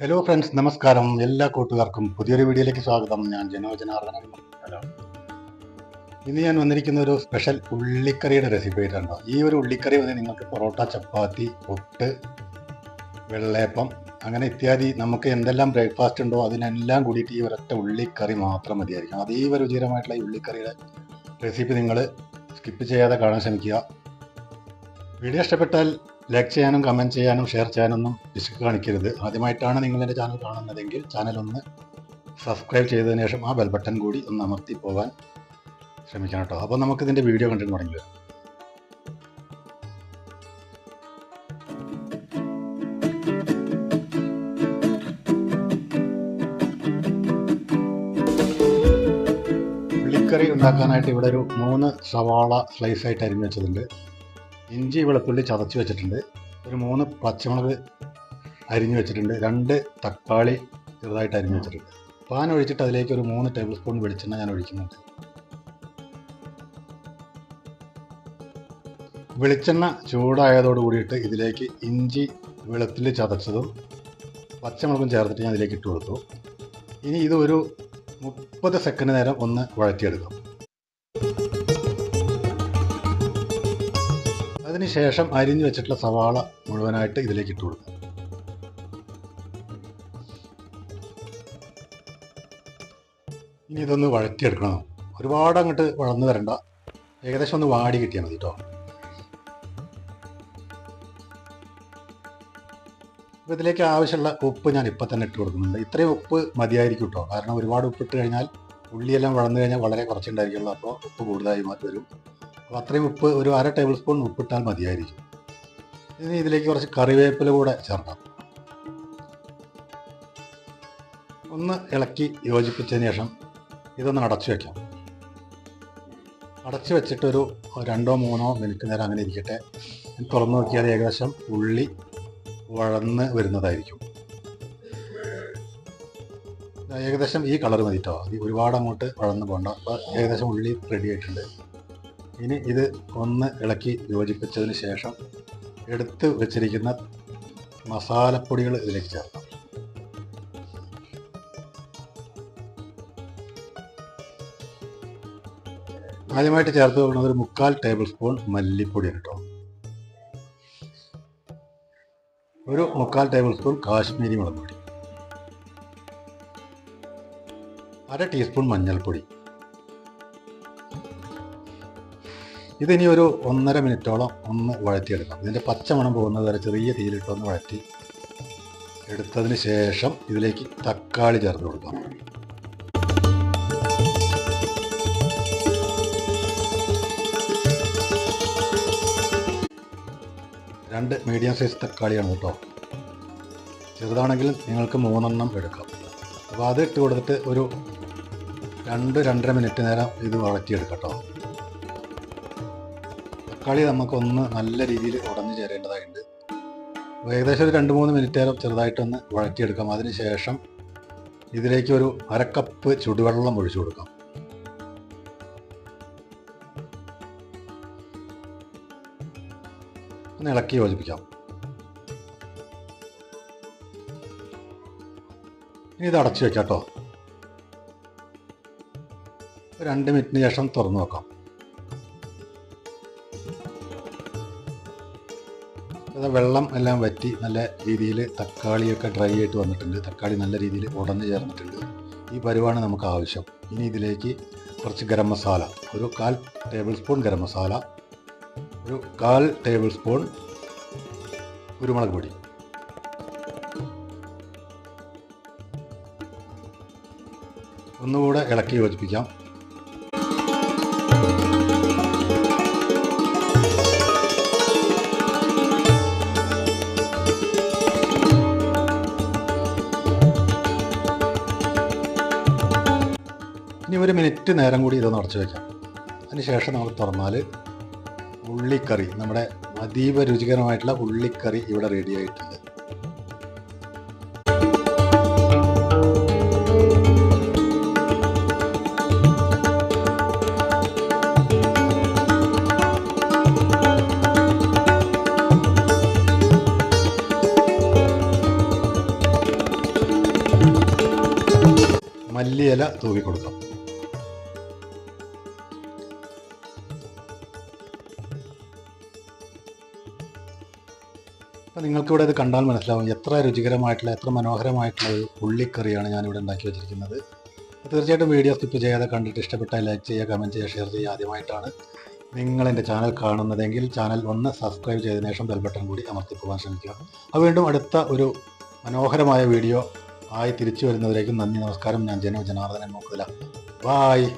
Hello friends നമസ്കാരം. എല്ലാ കൂട്ടുകാർക്കും പുതിയൊരു വീഡിയോയിലേക്ക് സ്വാഗതം. ഞാൻ ജനോ ജനാർദ്ദനൻ ഹലോ ഇന്ന് ഞാൻ വന്നിരിക്കുന്ന ഒരു സ്പെഷ്യൽ ഉള്ളിക്കറിയുടെ റെസിപ്പി ആയിട്ടുണ്ടോ ഈ ഒരു ഉള്ളിക്കറി വന്ന് നിങ്ങൾക്ക് പൊറോട്ട ചപ്പാത്തി പുട്ട് വെള്ളയപ്പം അങ്ങനെ ഇത്യാദി നമുക്ക് എന്തെല്ലാം ബ്രേക്ക്ഫാസ്റ്റ് ഉണ്ടോ അതിനെല്ലാം കൂടിയിട്ട് ഈ ഒരൊറ്റ ഉള്ളിക്കറി മാത്രം മതിയായിരിക്കും. അതീവ രുചികരമായിട്ടുള്ള ഈ ഉള്ളിക്കറിയുടെ റെസിപ്പി നിങ്ങൾ സ്കിപ്പ് ചെയ്യാതെ കാണാൻ ശ്രമിക്കുക. വീഡിയോ ഇഷ്ടപ്പെട്ടാൽ ലൈക്ക് ചെയ്യാനും കമന്റ് ചെയ്യാനും ഷെയർ ചെയ്യാനൊന്നും പിശുക്ക് കാണിക്കരുത്. ആദ്യമായിട്ടാണ് നിങ്ങൾ എന്റെ ചാനൽ കാണുന്നതെങ്കിൽ ചാനൽ ഒന്ന് സബ്സ്ക്രൈബ് ചെയ്തതിന് ശേഷം ആ ബെൽ ബട്ടൺ കൂടി ഒന്ന് അമർത്തി പോകാൻ ശ്രമിക്കണം കേട്ടോ. അപ്പോൾ നമുക്കിതിന്റെ വീഡിയോ കണ്ടിട്ട് തുടങ്ങി വരാം. ഉണ്ടാക്കാനായിട്ട് ഇവിടെ ഒരു മൂന്ന് സവാള സ്ലൈസ് ആയിട്ട് അരിഞ്ഞു വെച്ചതുണ്ട്. ഇഞ്ചി വെളുത്തുള്ളി ചതച്ച് വെച്ചിട്ടുണ്ട്. ഒരു മൂന്ന് പച്ചമുളക് അരിഞ്ഞു വെച്ചിട്ടുണ്ട്. രണ്ട് തക്കാളി ചെറുതായിട്ട് അരിഞ്ഞു വെച്ചിട്ടുണ്ട്. പാൻ ഒഴിച്ചിട്ട് അതിലേക്ക് ഒരു മൂന്ന് ടേബിൾ സ്പൂൺ വെളിച്ചെണ്ണ ഞാൻ ഒഴിക്കുന്നുണ്ട്. വെളിച്ചെണ്ണ ചൂടായതോട് കൂടിയിട്ട് ഇതിലേക്ക് ഇഞ്ചി വെളുത്തുള്ളി ചതച്ചതും പച്ചമുളകും ചേർത്തിട്ട് ഞാൻ ഇതിലേക്ക് ഇട്ട് കൊടുത്തു. ഇനി ഇത് ഒരു മുപ്പത് സെക്കൻഡ് നേരം ഒന്ന് വഴറ്റിയെടുക്കാം. അതിനുശേഷം അരിഞ്ഞു വെച്ചിട്ടുള്ള സവാള മുഴുവനായിട്ട് ഇതിലേക്ക് ഇട്ട് കൊടുക്കുക ഇനി ഇതൊന്ന് വഴറ്റിയെടുക്കണം. ഒരുപാട് അങ്ങോട്ട് വളർന്നു വരണ്ട. ഏകദേശം ഒന്ന് വാടി കിട്ടിയാൽ മതി കേട്ടോ അപ്പോൾ ഇതിലേക്ക് ആവശ്യമുള്ള ഉപ്പ് ഞാൻ ഇപ്പം തന്നെ ഇട്ട് കൊടുക്കുന്നുണ്ട്. ഇത്രയും ഉപ്പ് മതിയായിരിക്കും കേട്ടോ കാരണം ഒരുപാട് ഉപ്പ് ഇട്ട് കഴിഞ്ഞാൽ ഉള്ളിയെല്ലാം വളർന്നു കഴിഞ്ഞാൽ വളരെ കുറച്ചുണ്ടായിരിക്കുള്ളൂ. അപ്പോൾ ഉപ്പ് കൂടുതലായി മാറ്റി വരും. അപ്പോൾ അത്രയും ഉപ്പ് ഒരു അര ടേബിൾ സ്പൂൺ ഉപ്പിട്ടാൽ മതിയായിരിക്കും. ഇനി ഇതിലേക്ക് കുറച്ച് കറിവേപ്പില കൂടെ ചേർക്കാം. ഒന്ന് ഇളക്കി യോജിപ്പിച്ചതിന് ശേഷം ഇതൊന്ന് അടച്ചു വയ്ക്കാം അടച്ചു വെച്ചിട്ടൊരു രണ്ടോ മൂന്നോ മിനിറ്റ് നേരം അങ്ങനെ ഇരിക്കട്ടെ. തുറന്നു നോക്കിയാൽ ഏകദേശം ഉള്ളി വഴന്ന് വരുന്നതായിരിക്കും. ഏകദേശം ഈ കളർ മതിട്ടോ അത് ഒരുപാട് അങ്ങോട്ട് വഴന്ന് പോകണ്ട അപ്പോൾ ഏകദേശം ഉള്ളി റെഡി ആയിട്ടുണ്ട്. ഇനി ഇത് ഒന്ന് ഇളക്കി യോജിപ്പിച്ചതിന് ശേഷം എടുത്ത് വെച്ചിരിക്കുന്ന മസാലപ്പൊടികൾ ഇതിലേക്ക് ചേർക്കാം. ആദ്യമായിട്ട് ചേർത്ത് വെക്കുന്നത് ഒരു മുക്കാൽ ടേബിൾ സ്പൂൺ മല്ലിപ്പൊടിയാണ് കേട്ടോ. ഒരു മുക്കാൽ ടേബിൾ സ്പൂൺ കാശ്മീരി മുളക് പൊടി. അര ടീസ്പൂൺ മഞ്ഞൾപ്പൊടി. ഇതിനി ഒരു ഒന്നര മിനിറ്റോളം ഒന്ന് വഴറ്റിയെടുക്കാം. ഇതിന്റെ പച്ചമണം പോകുന്നത് വരെ ചെറിയ തീയിലിട്ടൊന്ന് വഴറ്റി എടുത്തതിന് ശേഷം ഇതിലേക്ക് തക്കാളി ചേർത്ത് കൊടുക്കാം. രണ്ട് മീഡിയം സൈസ് തക്കാളിയാണ് കേട്ടോ. ചെറുതാണെങ്കിൽ നിങ്ങൾക്ക് മൂന്നെണ്ണം എടുക്കാം. അപ്പോൾ അത് ഇട്ട് കൊടുത്തിട്ട് ഒരു രണ്ട് രണ്ടര മിനിറ്റ് നേരം ഇത് വളർത്തിയെടുക്കാം കേട്ടോ. തക്കാളി നമുക്കൊന്ന് നല്ല രീതിയിൽ ഉടഞ്ഞു ചേരേണ്ടതായിട്ടുണ്ട്. ഏകദേശം ഒരു രണ്ട് മൂന്ന് മിനിറ്റ് നേരം ചെറുതായിട്ടൊന്ന് വഴറ്റിയെടുക്കാം. അതിന് ശേഷം ഇതിലേക്ക് ഒരു അരക്കപ്പ് ചുടുവെള്ളം ഒഴിച്ചു കൊടുക്കാം. ഒന്ന് ഇളക്കി യോജിപ്പിക്കാം. ഇനി ഇത് അടച്ചു വെക്കാം കേട്ടോ. രണ്ട് മിനിറ്റിന് ശേഷം തുറന്നു നോക്കാം വെള്ളം എല്ലാം വറ്റി നല്ല രീതിയിൽ തക്കാളിയൊക്കെ ഡ്രൈ ആയിട്ട് വന്നിട്ടുണ്ട്. തക്കാളി നല്ല രീതിയിൽ ഉടഞ്ഞു ചേർന്നിട്ടുണ്ട്. ഈ പരുവാണ് നമുക്ക് ആവശ്യം. ഇനി ഇതിലേക്ക് കുറച്ച് ഗരം മസാല ഒരു കാൽ ടേബിൾ സ്പൂൺ ഗരം മസാല ഒരു കാൽ ടേബിൾ സ്പൂൺ കുരുമുളക് പൊടി. ഒന്നുകൂടെ ഇളക്കി യോജിപ്പിക്കാം. മിനിറ്റ് നേരം കൂടി ഇതൊന്ന് അടച്ചു വയ്ക്കാം അതിനുശേഷം നമ്മൾ തുറന്നാൽ ഉള്ളിക്കറി നമ്മുടെ അതീവ രുചികരമായിട്ടുള്ള ഉള്ളിക്കറി ഇവിടെ റെഡി ആയിട്ടുണ്ട്. മല്ലിയില തൂവി കൊടുക്കാം അപ്പം നിങ്ങൾക്കിവിടെ ഇത് കണ്ടാൽ മനസ്സിലാവും എത്ര രുചികരമായിട്ടുള്ള എത്ര മനോഹരമായിട്ടുള്ള ഒരു ഉള്ളിക്കറിയാണ് ഞാനിവിടെ ഉണ്ടാക്കി വെച്ചിരിക്കുന്നത്. തീർച്ചയായിട്ടും വീഡിയോ സ്കിപ്പ് ചെയ്യാതെ കണ്ടിട്ട് ഇഷ്ടപ്പെട്ടാൽ ലൈക്ക് ചെയ്യുക കമന്റ് ചെയ്യുക ഷെയർ ചെയ്യുക ആദ്യമായിട്ടാണ് നിങ്ങൾ എന്റെ ചാനൽ കാണുന്നതെങ്കിൽ ചാനൽ ഒന്ന് സബ്സ്ക്രൈബ് ചെയ്തതിനു ശേഷം ബെൽ ബട്ടൺ കൂടി അമർത്തി പോകാൻ ശ്രമിക്കുക. അത് വീണ്ടും അടുത്ത ഒരു മനോഹരമായ വീഡിയോ ആയി തിരിച്ചു വരുന്നവരേക്കും നന്ദി നമസ്കാരം. ഞാൻ ജനോ ജനാർദ്ദനൻ നോക്കില്ല ബായ്.